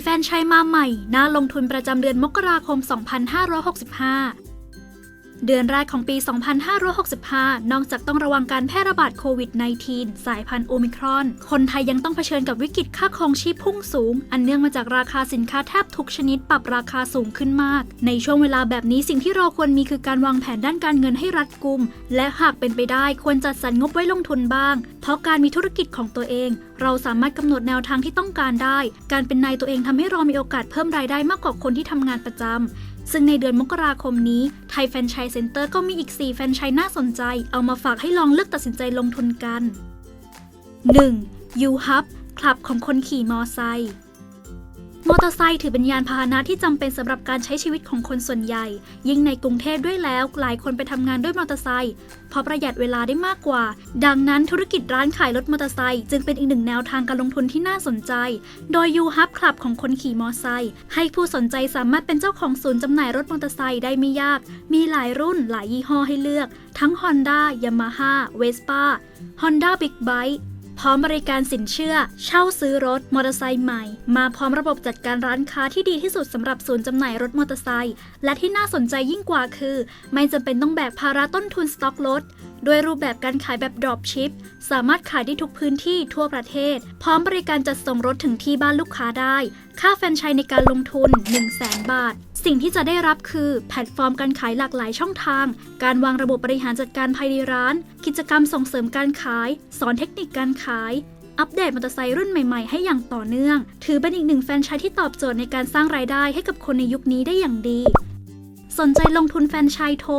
4 แฟนชส์มาใหม่ น่าลงทุนประจำเดือนมกราคม 2565 เดือนแรกของปี 2565 นอกจากต้องระวังการแพร่ระบาดโควิด -19 สายพันธุ์โอมิครอน คนไทยยังต้องเผชิญกับวิกฤตค่าครองชีพพุ่งสูง อันเนื่องมาจากราคาสินค้าแทบทุกชนิดปรับราคาสูงขึ้นมาก ในช่วงเวลาแบบนี้สิ่งที่เราควรมีคือการวางแผนด้านการเงินให้รัดกุม และหากเป็นไปได้ควรจัดสรรงบไว้ลงทุนบ้าง เพราะการมีธุรกิจของตัวเอง เราสามารถกำหนดแนวทางที่ต้องการได้ การเป็นนายตัวเองทำให้เรามีโอกาสเพิ่มรายได้มากกว่าคนที่ทำงานประจำซึ่งในเดือนมกราคมนี้ไทยแฟนชส์เซ็นเตอร์ก็มีอีก 4 แฟนชส์น่าสนใจ เอามาฝากให้ลองเลือกตัดสินใจลงทุนกัน 1. U Hub คลับของคนขี่มอไซค์ มอเตอร์ไซค์ถือเป็นยานพาหนะที่จำเป็นสำหรับการใช้ชีวิตของคนส่วนใหญ่ ยิ่งในกรุงเทพด้วยแล้วหลายคนไปทำงานด้วยมอเตอร์ไซค์เพราะประหยัดเวลาได้มากกว่า ดังนั้นธุรกิจร้านขายรถมอเตอร์ไซค์จึงเป็นอีกหนึ่งแนวทางการลงทุนที่น่าสนใจ โดย U Hub คลับของคนขี่มอเตอร์ไซค์ให้ผู้สนใจสามารถเป็นเจ้าของศูนย์จำหน่ายรถมอเตอร์ไซค์ได้ไม่ยาก มีหลายรุ่นหลายยี่ห้อให้เลือก ทั้ง Honda Yamaha Vespa Honda Big Bike พร้อมบริการสินเชื่อ เช่าซื้อรถมอเตอร์ไซค์ใหม่ มาพร้อมระบบจัดการร้านค้าที่ดีที่สุดสำหรับศูนย์จำหน่ายรถมอเตอร์ไซค์และที่น่าสนใจยิ่งกว่าคือ ไม่จำเป็นต้องแบกภาระต้นทุนสต็อกรถด้วยรูปแบบการขายแบบ drop ship สามารถขายได้ทุกพื้นที่ทั่วประเทศ พร้อมบริการจัดส่งรถถึงที่บ้านลูกค้าได้ ค่าแฟรนไชส์ในการลงทุน 1 0 0 0 0แบาท สิ่งที่จะได้รับคือแพลตฟอร์มการขายหลากหลายช่องทาง การวางระบบบริหารจัดการภายในร้าน กิจกรรมส่งเสริมการขาย สอนเทคนิคการขาย อัปเดตมอเตอร์ไซค์รุ่นใหม่ๆ ให้อย่างต่อเนื่อง ถือเป็นอีกหนึ่งแฟรนไชส์ที่ตอบโจทย์ในการสร้างรายได้ให้กับคนในยุคนี้ได้อย่างดี สนใจลงทุนแฟรนไชส์โทร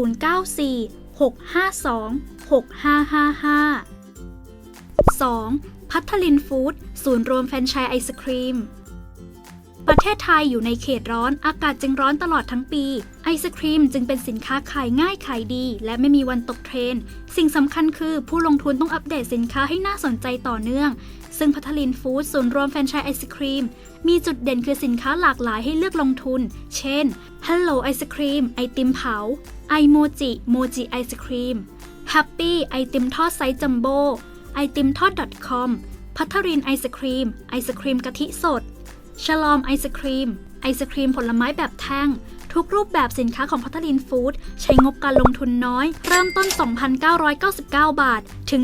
094 652 6555 2. พัทลินฟู้ดศูนย์รวมแฟรนไชส์ไอศครีม เทศไทยอยู่ในเขตร้อนอากาศจึงร้อนตลอดทั้งปี ไอศครีมจึงเป็นสินค้าขายง่ายขายดี และไม่มีวันตกเทรนด์สิ่งสำคัญคือผู้ลงทุนต้องอัปเดตสินค้าให้น่าสนใจต่อเนื่อง ซึ่งพัทลินฟู้ดศูนย์รวมแฟรนไชส์ไอศครีม มีจุดเด่นคือสินค้าหลากหลายให้เลือกลงทุน เช่น Hello ไอศครีมไอติมเผาไอโมจิโมจิไอศครีม Happy ไอติมทอดไซส์จัมโบ้ไอติมทอด .com พัทรินไอศครีม ไอศครีมกะทิสด ฉลอมไอศครีม ไอศครีมผลไม้แบบแท่ง ทุกรูปแบบสินค้าของพัทลินฟู้ดใช้งบการลงทุนน้อย เริ่มต้น 2,999 บาท ถึง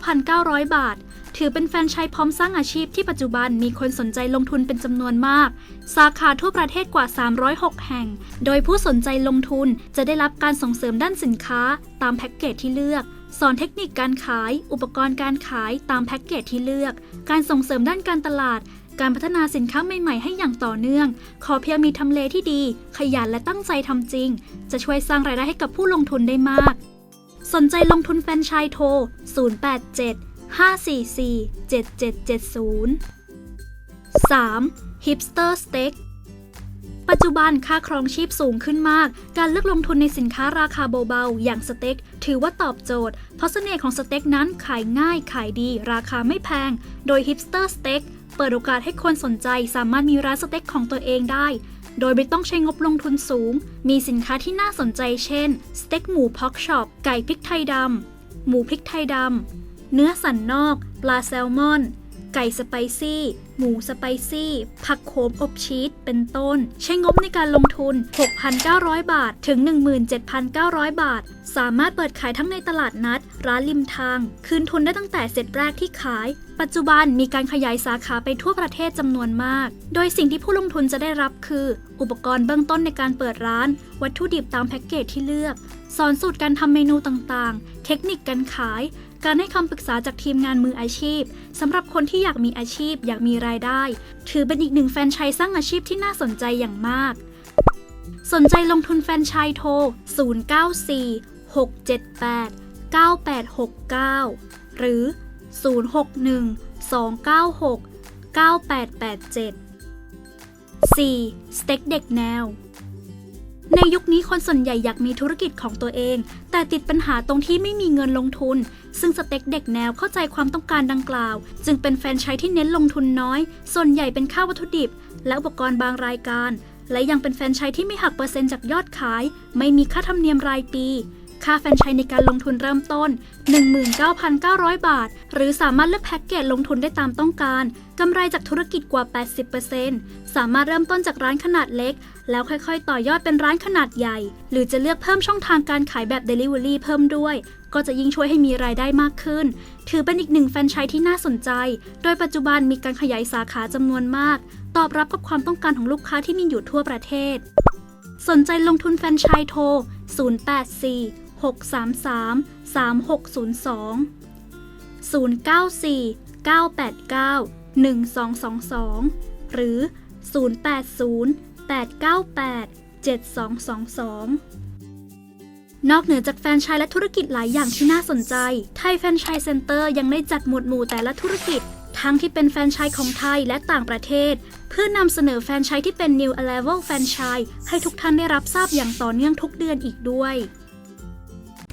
39,900 บาท ถือเป็นแฟนชส์พร้อมสร้างอาชีพที่ปัจจุบันมีคนสนใจลงทุนเป็นจำนวนมาก สาขาทั่วประเทศกว่า 306 แห่ง โดยผู้สนใจลงทุนจะได้รับการส่งเสริมด้านสินค้า ตามแพ็กเกจที่เลือกสอนเทคนิคการขาย อุปกรณ์การขายตามแพ็กเกจที่เลือก การส่งเสริมด้านการตลาด การพัฒนาสินค้าใหม่ๆ ให้อย่างต่อเนื่อง ขอเพียงมีทำเลที่ดี ขยันและตั้งใจทำจริง จะช่วยสร้างรายได้ให้กับผู้ลงทุนได้มาก สนใจลงทุนแฟรนชส์โทร 087 544 7770 3. Hipster Steak ปัจจุบันค่าครองชีพสูงขึ้นมาก การเลือกลงทุนในสินค้าราคาเบาๆ อย่างสเต็กถือว่าตอบโจทย์ เพราะเสน่ห์ของสเต็กนั้นขายง่ายขายดี ราคาไม่แพง โดย Hipster Steak เเปิดโอกาสให้คนสนใจสามารถมีร้านสเต็กของตัวเองได้ โดยไม่ต้องใช้งบลงทุนสูง มีสินค้าที่น่าสนใจเช่น สเต็กหมูพ็อกช็อป ไก่พริกไทยดำ หมูพริกไทยดำ เนื้อสันนอก ปลาแซลมอน ไก่สไปซี่ หมูสไปซี่ ผักโขมอบชีส เป็นต้น ใช้งบในการลงทุน 6,900 บาท ถึง 17,900 บาท สามารถเปิดขายทั้งในตลาดนัด ร้านริมทาง คืนทุนได้ตั้งแต่เสร็จแรกที่ขาย ปัจจุบันมีการขยายสาขาไปทั่วประเทศจำนวนมาก โดยสิ่งที่ผู้ลงทุนจะได้รับคือ อุปกรณ์เบื้องต้นในการเปิดร้าน วัตถุดิบตามแพ็กเกจที่เลือก สอนสูตรการทำเมนูต่างๆ เทคนิคการขาย การให้คำปรึกษาจากทีมงานมืออาชีพสำหรับคนที่อยากมีอาชีพ อยากมีรายได้ ถือเป็นอีกหนึ่งแฟนชส์สร้างอาชีพที่น่าสนใจอย่างมาก สนใจลงทุนแฟนชส์โทร 094 678 9869 หรือ 061 296 9887 4. สเต็กเด็กแนว ในยุคนี้คนส่วนใหญ่อยากมีธุรกิจของตัวเอง แต่ติดปัญหาตรงที่ไม่มีเงินลงทุน ซึ่งสเต็กเด็กแนวเข้าใจความต้องการดังกล่าว จึงเป็นแฟรนไชส์ที่เน้นลงทุนน้อย ส่วนใหญ่เป็นค่าวัตถุดิบ และอุปกรณ์บางรายการ และยังเป็นแฟรนไชส์ที่ไม่หักเปอร์เซ็นต์จากยอดขาย ไม่มีค่าธรรมเนียมรายปี ค่าแฟรนไชส์ในการลงทุนเริ่มต้น 19,900 บาท หรือสามารถเลือกแพ็กเกจลงทุนได้ตามต้องการ กำไรจากธุรกิจกว่า 80%สามารถเริ่มต้นจากร้านขนาดเล็ก แล้วค่อยๆ ต่อยอดเป็นร้านขนาดใหญ่ หรือจะเลือกเพิ่มช่องทางการขายแบบ Delivery เพิ่มด้วย ก็จะยิ่งช่วยให้มีรายได้มากขึ้น ถือเป็นอีกหนึ่งแฟรนไชส์ที่น่าสนใจ โดยปัจจุบันมีการขยายสาขาจำนวนมาก ตอบรับกับความต้องการของลูกค้าที่มีอยู่ทั่วประเทศ สนใจลงทุนแฟรนไชส์โทร 084 633 3602 094 989 1222 หรือ 080 898 7222นอกเหนือจากแฟรนไชส์และธุรกิจหลายอย่างที่น่าสนใจ ไทยแฟรนไชส์เซ็นเตอร์ยังได้จัดหมวดหมู่แต่ละธุรกิจ ทั้งที่เป็นแฟรนไชส์ของไทยและต่างประเทศ เพื่อนำเสนอแฟรนไชส์ที่เป็น New Level แฟรนไชส์ให้ทุกท่านได้รับทราบอย่างต่อเนื่องทุกเดือนอีกด้วย